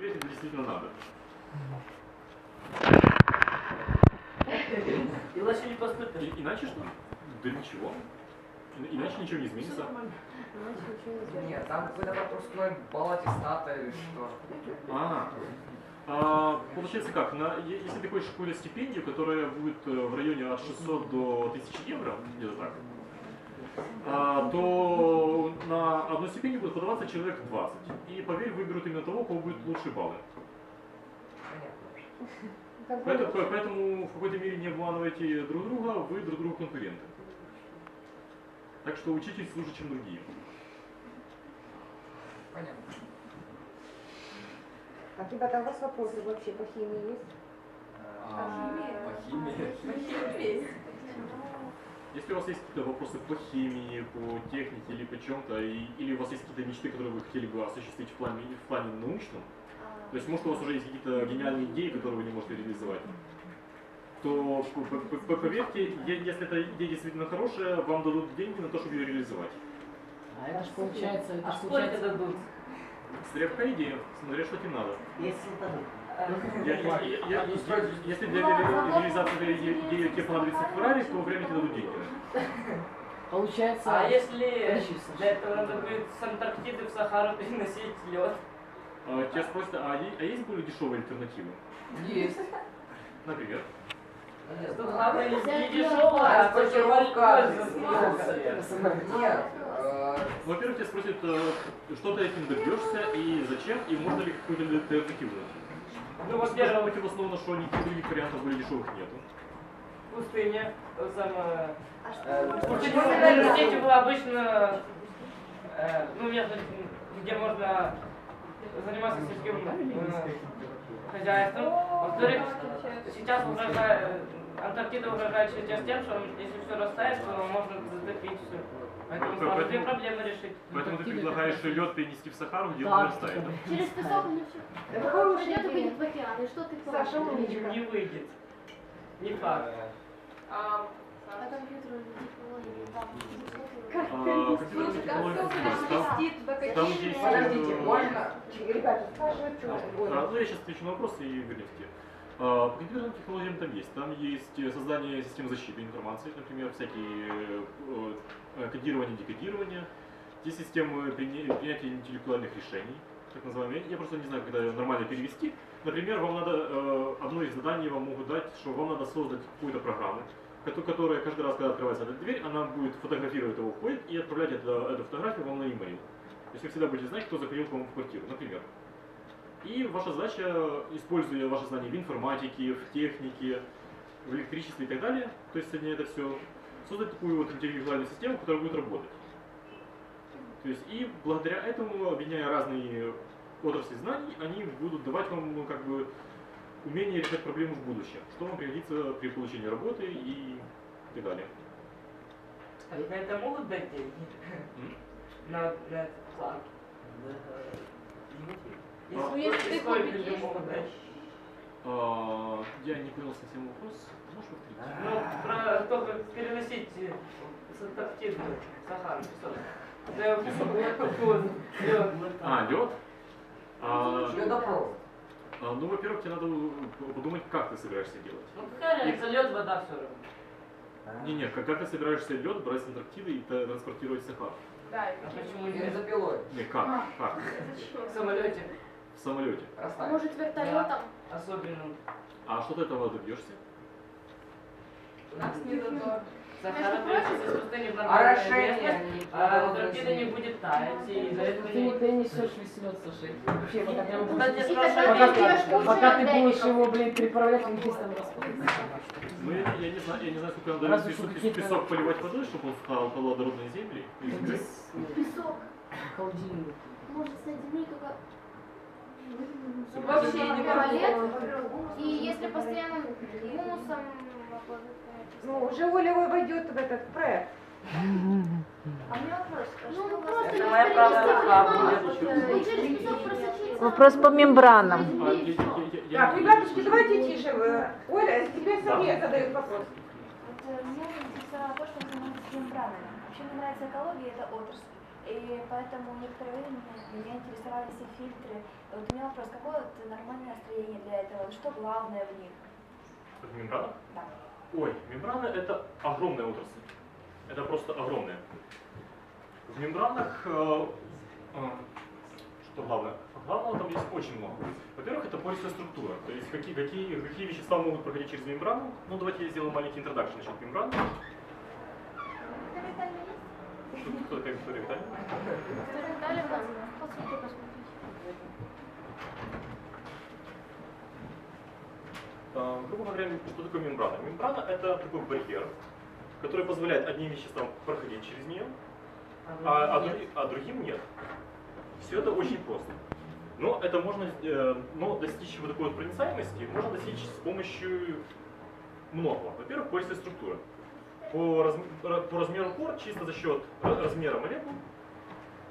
Это действительно надо. Иначе не поступишь. И- иначе что? Да ничего. Иначе ничего не изменится. Нет, там какой-то пропускной балл аттестата или что. А, а, получается как, на, если ты хочешь какую-то стипендию, которая будет э, в районе от 600 до 1000 евро, где-то так, а, то на одну стипендию будет подаваться человек 20. И поверь, выберут именно того, у кого будет лучшие баллы. Понятно. Поэтому, по- поэтому в какой-то мере не обманывайте друг друга, вы друг другу конкуренты. Так что учитесь лучше, чем другие. Понятно. А ребята, у вас вопросы вообще по химии есть? А, по химии. Если у вас есть какие-то вопросы по химии, по технике или по чем-то, или у вас есть какие-то мечты, которые вы хотели бы осуществить в плане, в плане научном, то есть может у вас уже есть какие-то гениальные идеи, которые вы не можете реализовать, то поверьте, если эта идея действительно хорошая, вам дадут деньги на то, чтобы ее реализовать. А это ж получается, А сколько получается... дадут? Стрелка идея, смотря что тебе надо. Если дадут. Я- я- я- я- я- если для ре- реализации этой иде- идеи тебе понадобится Феррари, то ли тебе дадут деньги. Получается... А если для этого надо будет с Антарктиды в Сахару переносить лед? А, Тебя спросят, а а есть более дешевые альтернативы? Есть. Например? Тут главное не не дешево, а пользу. Нет. э, Ну, Во-первых, тебя спросят, э, что ты этим добьешься и зачем, и можно ли какую-то альтернативу найти. Ну, во-первых, обосновано, что никаких других вариантов более дешевых нету. пустыня, то самое... э, В почему университете было обычно, э, ну, место, где можно заниматься сельским э, хозяйством. Во-вторых, сейчас угрожает, Антарктида угрожает сейчас тем, что если все растает, то можно затопить все. Поэтому Поэтому- сразу две проблемы решить. Поэтому ты предлагаешь лед перенести в Сахару, где он Да, растает. Через песок не все. Это хорошая Придет и идея. выйдет в океан, и что ты Саша, умничка. Не выйдет. Не факт. А компьютерные технологии там А, компьютерные технологии. Там, там есть... Подождите, э, можно? Ребята, скажи, что А, ну, я сейчас отвечу на вопрос и тебе. А, По компьютерным технологиям там есть. Там есть э, создание систем защиты информации, например, всякие э, э, кодирование, декодирование. Есть системы приня- принятия интеллектуальных решений, так называемые. Я просто не знаю, это нормально перевести. Например, вам надо, э, одно из заданий вам могут дать, что вам надо создать какую-то программу, кото- которая каждый раз, когда открывается эта дверь, она будет фотографировать его вход и отправлять это- эту фотографию вам на e-mail. То есть вы всегда будете знать, кто заходил к вам в квартиру, например. И ваша задача, используя ваши знания в информатике, в технике, в электричестве и так далее, то есть соединяя это все, создать такую вот интеллектуальную систему, которая будет работать. То есть и благодаря этому, объединяя разные отрасли знаний, они будут давать вам ну, как бы умение решать проблемы в будущем, что вам пригодится при получении работы и так далее. А на это могут дать деньги? На, на этот план? Ну, Если ты сколько тебе могут дать? А, я не понял совсем вопрос. Можешь повторить? Ну, про то, как переносить с Антарктиды в Сахару песок. А, лед? А, Ледопровод. а, ну, во-первых, тебе надо подумать, как ты собираешься делать. Ну какая разница, лед, вода все равно. Не-не, как, как ты собираешься лед брать с Антарктиды и транспортировать в Сахару? Да, А почему нет? Бензопилой. Не, как? Как? В самолете. В самолете. А Расставить. может вертолетом? Особенно. А что ты этого добьешься? Нас не дадут. Из пустыни в А а не будет таять, и из-за этого Ты не не... перенесешь весь лед, Саша. Вообще, пока ты будешь- его, блин, приправлять, он весь там. Ну, я, я не знаю, я не знаю, сколько надо Разве песок, песок поливать водой, чтобы он впал в плодородные земли. Здесь, Песок. холодильник. Может соединить только Вообще не туалет. И если постоянно гумусом обложить, Ну, уже Оля войдет в этот проект. А у меня вопрос. Ну, просто Это моя правая просочиться. Вопрос по мембранам. А, Так, ребятушки, давайте тише. Э, Оля, тебе Сергей задает вопрос. Вот, э, Меня заинтересовало то, что вы занимаетесь мембранами. Вообще мне нравится экология, это отрасль. И поэтому некоторое время меня интересовали все фильтры. Вот у меня вопрос, какое вот нормальное настроение для этого? Что главное в них? Как мембрана? Да. Ой, мембрана это огромная отрасль. Это просто огромная. В мембранах, э, э, что главное? Главного там есть очень много. Во-первых, это пористая структура. То есть какие, какие, какие вещества могут проходить через мембрану. Ну, давайте я сделаю маленький интродакшн насчет мембраны. Это витамин есть? Что, кто такая Виктория Витальевна? Далее в по сути посмотрите. Э, грубо говоря, что такое мембрана? Мембрана это такой барьер, который позволяет одним веществам проходить через нее, а, а, други- а другим нет. Все это очень просто. Но это можно, э, но достичь вот такой вот проницаемости можно достичь с помощью многого. Во-первых, пористой структуры. По, разм- ра- по размеру пор, чисто за счет ра- размера молекул,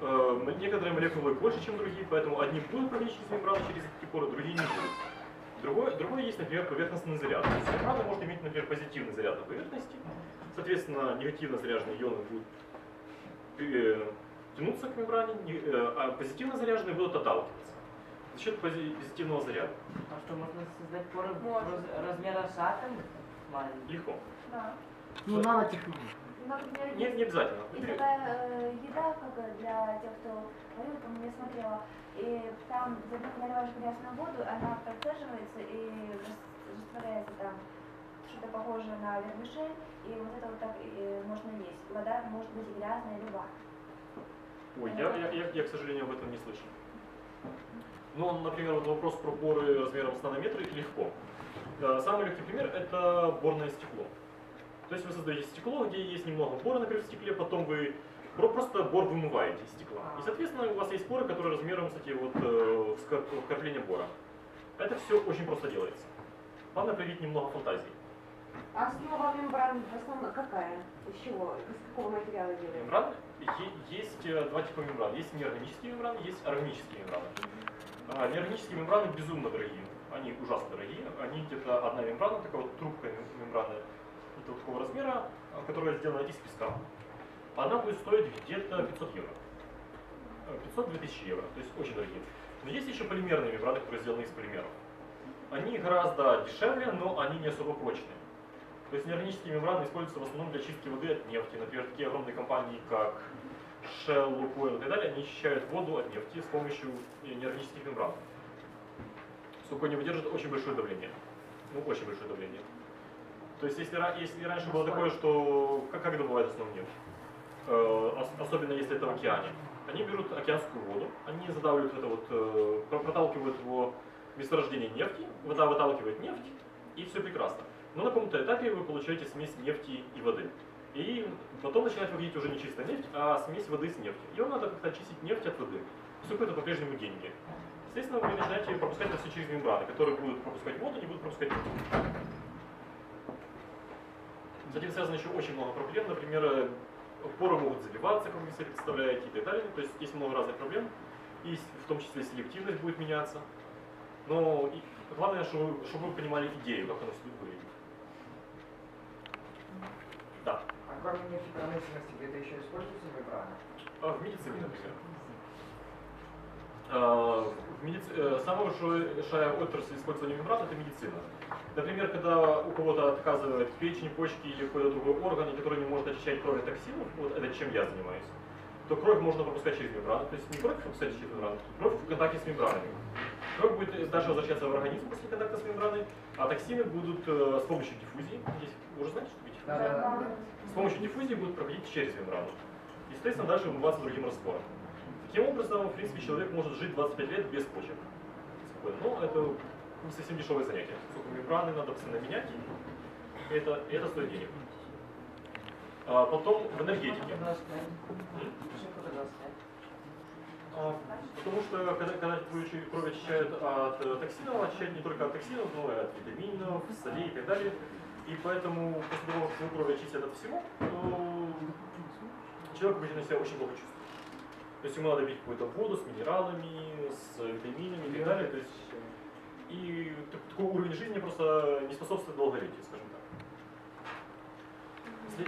э, некоторые молекулы больше, чем другие, поэтому одни будут проходить через мембрану через эти поры, другие не будут. Другое, другое есть, например, поверхностный заряд. То есть мембрана может иметь, например, позитивный заряд на поверхности, соответственно, негативно заряженные ионы будут э, тянуться к мембране, не- э, а позитивно заряженные будут отталкиваться за счет пози- позитивного заряда. А что, можно создать поры размера шатом маленький? Легко. Да. Ну, нанотехнологии. Например, Не, есть не обязательно. есть такая э, еда, как для тех, кто варил, по-моему, я смотрела, и там, наливаешь грязную воду, она процеживается и рас- растворяется там что-то похожее на вермишель, и вот это вот так и можно есть. Вода может быть грязная, любая. Ой, я, я, я, я, к сожалению, об этом не слышал. Но, например, вот вопрос про боры размером с нанометры легко. Э, Самый легкий пример – это борное стекло. То есть вы создаете стекло, где есть немного бора, например, в стекле, потом вы просто бор вымываете из стекла. И, соответственно, у вас есть поры, которые размером, кстати, вот э, вкрапление бора. Это все очень просто делается. Главное проявить немного фантазии. Основа мембран в основном какая? Из чего? Из какого материала делается? Мембран е- есть э, два типа мембран. Есть неорганические мембраны, есть органические мембраны. А, Неорганические мембраны безумно дорогие. Они ужасно дорогие. Они где-то одна мембрана, такая вот трубка мем- мембраны, такого размера, а, которая сделана из песка. Она будет стоить где-то 500 евро. Э, 500-2000 евро, то есть очень дорогие. Но есть еще полимерные мембраны, которые сделаны из полимеров. Они гораздо дешевле, но они не особо прочные. То есть неорганические мембраны используются в основном для чистки воды от нефти. Например, такие огромные компании, как Shell, Lukoil и так далее, они очищают воду от нефти с помощью э, неорганических мембран. Поскольку они выдерживают очень большое давление. Ну, очень большое давление. То есть, если, если раньше было такое, что как, как добывают основную нефть, Э, ос- особенно если это в океане, они берут океанскую воду, они задавливают это вот, э, про- проталкивают его месторождение нефти, вода выталкивает нефть, и все прекрасно. Но на каком-то этапе вы получаете смесь нефти и воды. И потом начинает выходить уже не чистая нефть, а смесь воды с нефтью. И вам надо как-то очистить нефть от воды. Поскольку это по-прежнему деньги. Естественно, вы начинаете пропускать это все через мембраны, которые будут пропускать воду, не будут пропускать нефть. С этим связано еще очень много проблем. Например, э, поры могут забиваться, как вы себе представляете, и так далее. То есть есть много разных проблем. И в том числе селективность будет меняться. Но и главное, чтобы, вы- чтобы вы понимали идею, как будет выглядеть. Да. А кроме нефтепромышленности где-то еще используются мембраны? А В медицине, например. А, медици- э, Самая большая отрасль использования мембран это медицина. Например, когда у кого-то отказывает печень, почки или какой-то другой орган, который не может очищать кровь от токсинов, вот это чем я занимаюсь, то кровь можно пропускать через мембрану. То есть не кровь пропускать через мембрану, кровь в контакте с мембранами. Кровь будет дальше возвращаться в организм после контакта с мембраной, а токсины будут э, с помощью диффузии, здесь вы уже знаете, что такое диффузия? Да, да, да. с помощью диффузии будут проходить через мембрану. И, соответственно, дальше вымываться другим раствором. Таким образом, в принципе, человек может жить 25 лет без почек. Но это не совсем дешевое занятие. Поскольку мембраны надо постоянно менять, и это, это стоит денег. А потом в энергетике. А, Потому что когда, когда твою кровь очищают от э, токсинов, очищают не только от токсинов, но и от витаминов, солей и так далее. И поэтому после того, как твою кровь очистят от всего, то человек на себя очень плохо чувствовать. То есть ему надо пить какую-то воду с минералами, с витаминами и так далее. То есть, и так- такой уровень жизни просто не способствует долголетию, скажем